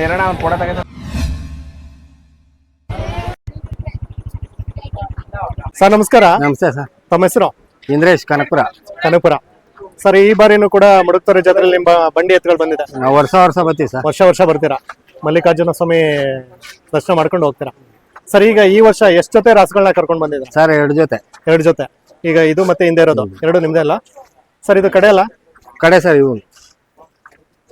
ಏನಣ್ಣ ಅವ್ನು ಕೊಡ ಸರ್ ನಮಸ್ಕಾರ. ನಮಸ್ತೆ ಸರ್. ತಮ್ಮ ಹೆಸರು? ಇಂದ್ರೇಶ್ ಕನಕಪುರ. ಕನಕಪುರ. ಸರ್ ಈ ಬಾರಿನೂ ಕೂಡ ಮುಡುಕ್ತಾರೆ ಜಾತ್ರೆಯಲ್ಲಿ ನಿಮ್ಮ ಬಂಡಿ ಎತ್ತುಗಳು ಬಂದಿದೆ. ನಾವು ವರ್ಷ ವರ್ಷ ಬರ್ತೀವಿ ಸರ್. ವರ್ಷ ವರ್ಷ ಬರ್ತೀರಾ? ಮಲ್ಲಿಕಾರ್ಜುನ ಸ್ವಾಮಿ ದರ್ಶನ ಮಾಡ್ಕೊಂಡು ಹೋಗ್ತೀರಾ? ಸರ್ ಈಗ ಈ ವರ್ಷ ಎಷ್ಟು ಜೊತೆ ರಾಸುಗಳನ್ನ ಕರ್ಕೊಂಡು ಬಂದಿದೆ ಸರ್ ಎರಡು ಜೊತೆ. ಎರಡು ಜೊತೆ. ಈಗ ಇದು ಮತ್ತೆ ಹಿಂದೆ ಇರೋದು. ಎರಡು ನಿಮ್ದೆ ಅಲ್ಲ? ಸರ್ ಇದು ಕಡೆ ಅಲ್ಲ? ಕಡೆ ಸರ್ ಇವು.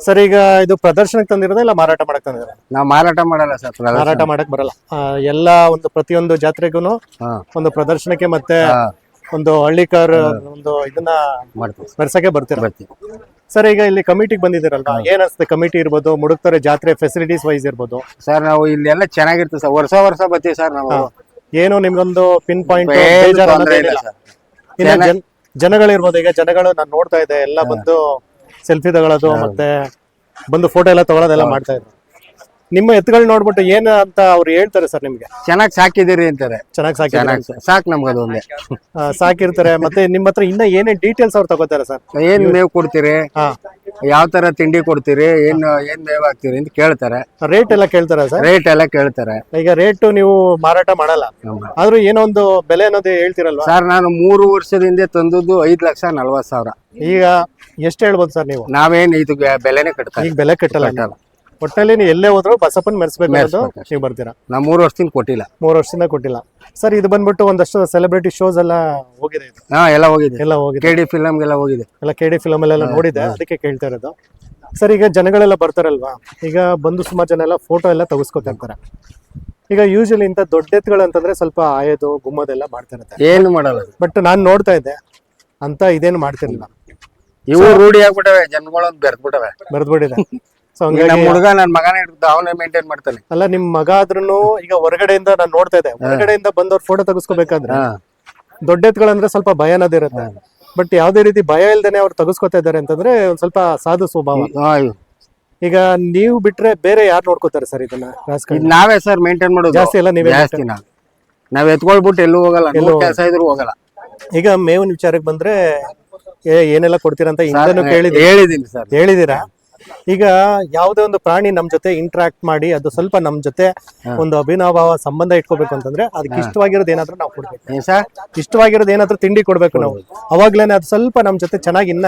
ಸರ್ ಈಗ ಇದು ಪ್ರದರ್ಶನಕ್ಕೆ ತಂದಿರೋದ ಇಲ್ಲ ಮಾರಾಟ ಮಾಡಕ್ ತಂದಿರೋ ನಾವು ಮಾರಾಟ ಮಾಡಲ್ಲ ಸರ್ ಪ್ರದರ್ಶನ. ಮಾರಾಟ ಮಾಡಕ್ ಬರಲ್ಲ. ಆ, ಎಲ್ಲ ಒಂದು ಪ್ರತಿಯೊಂದು ಜಾತ್ರೆಗೂ ಹಾ. ಒಂದು ಪ್ರದರ್ಶನಕ್ಕೆ ಮತ್ತೆ ಒಂದು ಹಳ್ಳಿಕಾರ್ ಒಂದು ಇದನ್ನ ಮಾಡ್ತೀವಿ. ಸರ್. ನಡ್ಸಕ್ಕೆ ಬರ್ತೀರಾ? ಬರ್ತೀವಿ. ಸರ್ ಈಗ ಇಲ್ಲಿ ಕಮಿಟಿಗೆ ಬಂದಿದ್ದೀರಲ್ವಾ? ಏನ್ ಅನ್ಸುತ್ತೆ ಕಮಿಟಿ ಇರ್ಬೋದು ಮುಡುಕ್ತಾರೆ ಜಾತ್ರೆ ಫೆಸಿಲಿಟೀಸ್ ವೈಸ್ ಇರ್ಬೋದು? ಸರ್ ನಾವು ಇಲ್ಲೆಲ್ಲ ಚೆನ್ನಾಗಿರ್ತದೆ ಸರ್ ವರ್ಷ ವರ್ಷ ಬರ್ತೀವಿ ಸರ್ ನಾವು. ಏನು ನಿಮ್ಗೊಂದು ಪಿನ್ ಪಾಯಿಂಟ್ ಏನು ತೊಂದ್ರೆ ಇಲ್ಲ. ಸರ್ ಜನಗಳಿರ್ಬೋದು ಈಗ ಜನಗಳು ನಾನು ನೋಡ್ತಾ ಇದ್ದೆ ಎಲ್ಲ ಬಂದು ಸೆಲ್ಫಿ ತಗೊಳ್ಳೋದು ಮತ್ತೆ ಬಂದು ಫೋಟೋ ಎಲ್ಲ ತಗೊಳ್ಳೋದೆಲ್ಲ ಮಾಡ್ತಾ ಇದ್ರು. ನಿಮ್ಮ ಎತ್ತುಗಳು ನೋಡ್ಬಿಟ್ಟು ಏನ್ ಅಂತ ಅವ್ರು ಹೇಳ್ತಾರೆ ಸರ್ ನಿಮ್ಗೆ? ಚೆನ್ನಾಗಿ ಸಾಕಿದಿರಿ ಅಂತಾರೆ. ಚೆನ್ನಾಗಿ ಸಾಕಿ ಸಾಕ್ ಸಾಕು ನಮ್ಗೆ ಅದು ಒಂದೇ ಸಾಕಿರ್ತಾರೆ. ಮತ್ತೆ ನಿಮ್ಮ ಹತ್ರ ಇನ್ನ ಏನೇನ್ ಡೀಟೇಲ್ಸ್ ಅವ್ರು ತಗೋತಾರೆ ಸರ್? ಏನ್ ನೀವು ಕೊಡ್ತೀರಿ? ಯಾವ ತರ ತಿಂಡಿ ಕೊಡ್ತೀರಿ? ಏನು ಏನ್ ದೇವ್ ಹಾಕ್ತೀರಿ ಅಂತ ಕೇಳ್ತಾರೆ. ರೇಟ್ ಎಲ್ಲ ಕೇಳ್ತಾರೆ ಸರ್? ರೇಟ್ ಎಲ್ಲ ಕೇಳ್ತಾರೆ. ಈಗ ರೇಟ್ ನೀವು ಮಾರಾಟ ಮಾಡಲ್ಲ. ಆದ್ರೂ ಏನೋ ಒಂದು ಬೆಲೆ ಅನ್ನೋದು ಹೇಳ್ತಿರಲ್ವಾ? ಸರ್ ನಾನು ಮೂರು ವರ್ಷದಿಂದ ತಂದದ್ದು ಐದ್ ಲಕ್ಷ ನಲ್ವತ್ ಸಾವಿರ. ಈಗ ಎಷ್ಟು ಹೇಳ್ಬೋದು ಸರ್ ನೀವು? ನಾವೇನು ಇದು ಬೆಲೆನೇ ಕಟ್ತಾರೆ ಈಗ ಬೆಲೆ ಕಟ್ಟಲ್ಲ. ನೀವು. ಒಟ್ಟಿನಲ್ಲಿ ನೀವು ಎಲ್ಲೇ ಹೋದ್ರು ಬಸಪ್ಪನ್ ಮೆರೆಸ್ಬೇಕು ಅನ್ನೋದು ನೀವು ಬರ್ತೀರಾ? ನಾವು ಮೂರು ವರ್ಷದಿಂದ ಕೊಟ್ಟಿಲ್ಲ. ಮೂರು ವರ್ಷದಿಂದ ಕೊಟ್ಟಿಲ್ಲ. ಸರ್ ಇದು ಬಂದ್ಬಿಟ್ಟು ಒಂದಷ್ಟು ಸೆಲೆಬ್ರಿಟಿ ಶೋಸ್ ಎಲ್ಲ ಹೋಗಿದೆ ಇದು? ಹಾ ಎಲ್ಲ ಹೋಗಿದೆ. ಎಲ್ಲ ಹೋಗಿದೆ. ಕೆ ಡಿ ಫಿಲಮ್ಗೆಲ್ಲ ಹೋಗಿದೆ. ಎಲ್ಲ ಕೆ ಡಿ ಫಿಲಮ್ ಎಲ್ಲ ನೋಡಿದೆ ಅದಕ್ಕೆ ಕೇಳ್ತಾ ಇರೋದು. ಸರ್ ಈಗ ಜನಗಳೆಲ್ಲ ಬರ್ತಾರಲ್ವಾ? ಈಗ ಬಂದು ಸುಮಾರು ಜನ ಎಲ್ಲ ಫೋಟೋ ಎಲ್ಲ ತೆಗೆಸ್ಕೊತಾ ಇರ್ತಾರೆ. ಈಗ ಯೂಶಲಿ ಇಂಥ ದೊಡ್ಡ ಎತ್ತುಗಳು ಅಂತಂದ್ರೆ ಸ್ವಲ್ಪ ಆಯೋದು ಗುಮ್ಮದೆಲ್ಲ ಮಾಡ್ತಾ ಇರತ್ತೆ. ಏನು ಮಾಡಲ್ಲ ಬಟ್ ನಾನು ನೋಡ್ತಾ ಇದ್ದೆ ಅಂತ ಇದೇನು ಮಾಡ್ತಿರ್ಲಿಲ್ಲ. ಇವು ರೂಢಿ ಆಗ್ಬಿಟ್ಟವೆ ಜನಗಳೊಂದು ಬೆರ್ದ್ಬಿಟ್ಟವೆ. ಬರೆದ್ಬಿಟ್ಟಿದೆ. ಸೊ ನಮ್ಮ ಹುಡುಗ ನನ್ನ ಮಗನ ಹಿಡಿದು ಅವನೇ ಮೇಂಟೈನ್ ಮಾಡ್ತಾನೆ. ಅಲ್ಲ ನಿಮ್ ಮಗ ಆದ್ರೂ ಈಗ ಹೊರಗಡೆಯಿಂದ ನಾನು ನೋಡ್ತಾ ಇದ್ದೆ. ಹೊರಗಡೆಯಿಂದ ಬಂದವ್ರು ಫೋಟೋ ತೆಗೆಸ್ಕೋಬೇಕಾದ್ರೆ ದೊಡ್ಡ ಎತ್ಗಳಂದ್ರೆ ಸ್ವಲ್ಪ ಭಯ ಅನ್ನೋದಿರುತ್ತೆ ಬಟ್ ಯಾವ್ದೇ ರೀತಿ ಭಯ ಇಲ್ದೇನೆ ಅವ್ರು ತೆಗೆಸ್ಕೊತಾ ಇದ್ದಾರೆ ಅಂತಂದ್ರೆ ಒಂದ್ ಸ್ವಲ್ಪ ಸಾಧು ಸ್ವಭಾವ. ಈಗ ನೀವು ಬಿಟ್ರೆ ಬೇರೆ ಯಾರು ನೋಡ್ಕೋತಾರೆ ಸರ್ ಇದನ್ನ ನಾವೇ ಸರ್ ಮೇಂಟೈನ್ ಮಾಡೋದು. ಜಾಸ್ತಿ ಎಲ್ಲ ನೀವೇ ಜಾಸ್ತಿ ನಾವು. ಎತ್ಕೊಳ್ಬಿಟ್ಟು ಎಲ್ಲೂ ಹೋಗಲ್ಲ. ಕೆಲಸ ಇದ್ರು ಹೋಗಲ್ಲ. ಈಗ ಮೇವಿನ ವಿಚಾರಕ್ಕೆ ಬಂದ್ರೆ ಏ ಏನೆಲ್ಲ ಕೊಡ್ತೀರಂತ ಅಂತ ಹೇಳಿದೀನಿ ಸರ್. ಹೇಳಿದೀರಾ ಈಗ ಯಾವುದೇ ಒಂದು ಪ್ರಾಣಿ ನಮ್ ಜೊತೆ ಇಂಟ್ರಾಕ್ಟ್ ಮಾಡಿ ಅದು ಸ್ವಲ್ಪ ನಮ್ ಜೊತೆ ಒಂದು ಅಭಿನವ ಸಂಬಂಧ ಇಟ್ಕೋಬೇಕು ಅಂತಂದ್ರೆ ಅದಕ್ಕೆ ಇಷ್ಟವಾಗಿರೋದು ಏನಾದ್ರೂ ನಾವು ಕೊಡ್ಬೇಕು. ಇಷ್ಟವಾಗಿರೋದು ಏನಾದ್ರೂ ತಿಂಡಿ ಕೊಡ್ಬೇಕು ನಾವು. ಅವಾಗ್ಲೇನೆ ಅದು ಸ್ವಲ್ಪ ನಮ್ ಜೊತೆ ಚೆನ್ನಾಗಿ ಇನ್ನ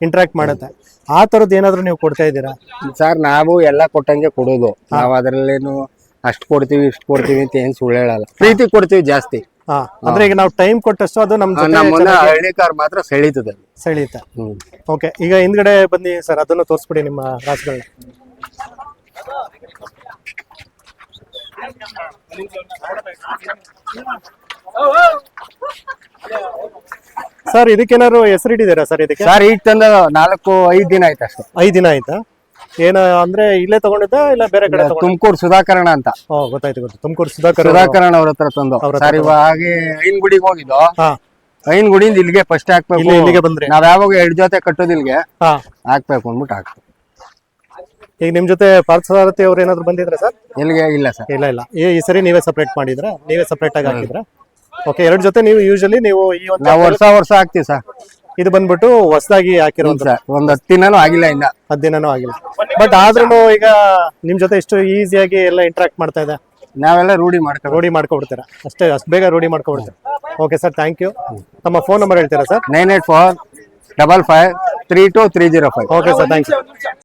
ಇಂಟ್ರಾಕ್ಟ್ ಮಾಡುತ್ತೆ. ಆ ತರದ್ ಏನಾದ್ರೂ ನೀವು ಕೊಡ್ತಾ ಇದ್ದೀರಾ? ಸರ್ ನಾವು ಎಲ್ಲ ಕೊಟ್ಟಂಗೆ ಕೊಡೋದು. ನಾವ್ ಅದ್ರಲ್ಲೇನು ಅಷ್ಟ್ ಕೊಡ್ತೀವಿ ಇಷ್ಟ್ ಕೊಡ್ತೀವಿ ಅಂತ ಏನ್ ಸುಳ್ಳು ಹೇಳಲ್ಲ ಪ್ರೀತಿ ಕೊಡ್ತೀವಿ ಜಾಸ್ತಿ. ಅಂದ್ರೆ ಈಗ ನಾವು ಟೈಮ್ ಕೊಟ್ಟಷ್ಟು ಅದು ನಮ್ ಜೊತೆ ನಮ್ಮನ್ನ ಹಳ್ಳಿ ಕಾರ್ ಮಾತ್ರ ಸೆಳೀತದೆ ಸೆಳೀತ. ಓಕೆ ಈಗ ಹಿಂದ್ಗಡೆ ಬನ್ನಿ ಸರ್ ಅದನ್ನು ತೋರಿಸ್ಬಿಡಿ ನಿಮ್ಮ ರಾಸುಗಳನ್ನ ಸರ್ ಇದಕ್ಕೇನಾದ್ರು ಹೆಸರಿಟ್ಟಿದ್ದೀರಾ ಸರ್ ಇದಕ್ಕೆ? ಸರ್ ಈಗ ತಂದ ನಾಲ್ಕು ಐದು ದಿನ ಆಯ್ತು ಅಷ್ಟೇ. ಐದು ದಿನ ಆಯ್ತಾ? ಏನ ಅಂದ್ರೆ ಇಲ್ಲೇ ತಗೊಂಡಿದ್ದ ಇಲ್ಲ ಬೇರೆ ಕಡೆ ತಗೊಂಡ ತುಮಕೂರು ಸುಧಾಕರಣ ಅಂತ. ಓ ಗೊತ್ತಾಯ್ತು ಗೊತ್ತು. ತುಮಕೂರು ಸುಧಾಕರ್ ಸುಧಾಕರಣ ಅವ್ರ ಹತ್ರ ತಂದು. ಅವ್ರ ಹತ್ರ ಸರ್ ಇವಾಗ ಐನ್ ಗುಡಿಗೆ ಹೋಗಿದ್ದು. ಹಾ. ಐನ್ ಗುಡಿಯಿಂದ ಇಲ್ಲಿಗೆ ಫಸ್ಟ್ ಇಲ್ಲಿ ಹಾಕ್ಬೇಕು ಇಲ್ಲಿಗೆ ಬಂದ್ರೆ. ನಾವ್ ಯಾವಾಗ ಎರಡ್ ಜೊತೆ ಕಟ್ಟೋದು ಇಲ್ಲಿಗೆ ಹಾ. ಹಾಕ್ಬೇಕು ಅಂದ್ಬಿಟ್ಟು ಹಾಕ್ತು. ಈಗ ನಿಮ್ ಜೊತೆ ಪಾರ್ಥಸಾರಥಿ ಅವ್ರು ಏನಾದ್ರು ಬಂದಿದ್ರ ಸರ್? ಇಲ್ಲಿಗೆ ಇಲ್ಲ ಸರ್. ಇಲ್ಲ ಇಲ್ಲ. ಈ ಈ ಸರಿ ನೀವೇ ಸಪ್ರೇಟ್ ಮಾಡಿದ್ರ ನೀವೇ ಸಪ್ರೇಟ್ ಆಗಿ ಹಾಕಿದ್ರ ಓಕೆ ಎರಡು ಜೊತೆ ನೀವು ಯೂಶಲಿ ನೀವು ಈ ಒಂದು ನಾವು ವರ್ಷ ವರ್ಷ ಹಾಕ್ತಿವಿ ಸರ್. ಇದು ಬಂದ್ಬಿಟ್ಟು ಹೊಸದಾಗಿ ಹಾಕಿರೋದು ಒಂದ್ ಹತ್ತು ದಿನನೂ ಆಗಿಲ್ಲ ಇನ್ನ. ಹತ್ತು ದಿನನೂ ಆಗಿಲ್ಲ. ಬಟ್ ಆದ್ರೂ ಈಗ ನಿಮ್ ಜೊತೆ ಇಷ್ಟು ಈಸಿಯಾಗಿ ಎಲ್ಲ ಇಂಟ್ರಾಕ್ಟ್ ಮಾಡ್ತಾ ಇದೆ. ನಾವೆಲ್ಲ ರೂಢಿ ಮಾಡ್ಕೊ ರೂಢಿ ಮಾಡ್ಕೊಬಿಡ್ತೀರಾ? ಅಷ್ಟೇ ಅಷ್ಟು ಬೇಗ ರೂಢಿ ಮಾಡ್ಕೊಬಿಡ್ತೀರಾ? ಓಕೆ ಸರ್ ಥ್ಯಾಂಕ್ ಯು ತಮ್ಮ ಫೋನ್ ನಂಬರ್ ಹೇಳ್ತೀರಾ sir nine eight four double five three two three zero five. Okay sir thank you